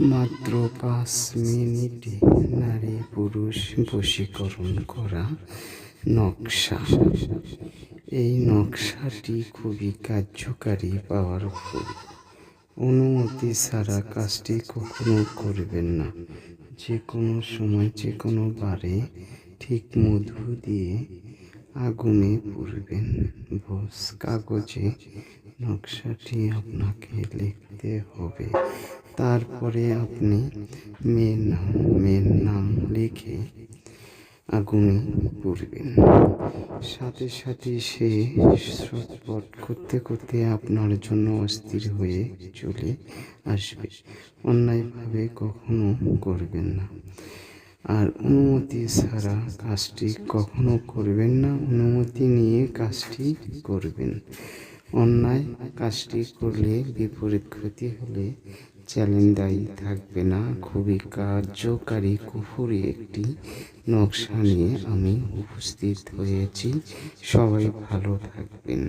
মাত্র পাঁচ মিনিটে নারী পুরুষ বশীকরণ করা নকশা। এই নকশাটি খুবই কার্যকারী পাওয়ারফুল অনুমতি ছাড়া কাজটি কখনো করবেন না। যে কোনো সময় যে কোনো বারে ঠিক মধু দিয়ে আগুনে পুড়বেন। বস কাগজে নকশাটি আপনাকে লিখতে হবে। তারপরে আপনি মেয়ের নাম মেয়ের নাম লিখে আগুনে পুড়বেন। সাথে সাথে সে ছটপট করতে করতে আপনার জন্য অস্থির হয়ে চলে আসবে। অন্যায়ভাবে কখনো করবেন না। আর অনুমতি ছাড়া কাজটি কখনো করবেন না। অনুমতি নিয়ে কাজটি করবেন। অন্যায় কাজটি করলে বিপরীত ক্ষতি হলে চ্যালেঞ্জ দায়ী থাকবে না। খুবই কার্যকারী কুফুরি একটি নকশা নিয়ে আমি উপস্থিত হয়েছি। সবাই ভালো থাকবেন।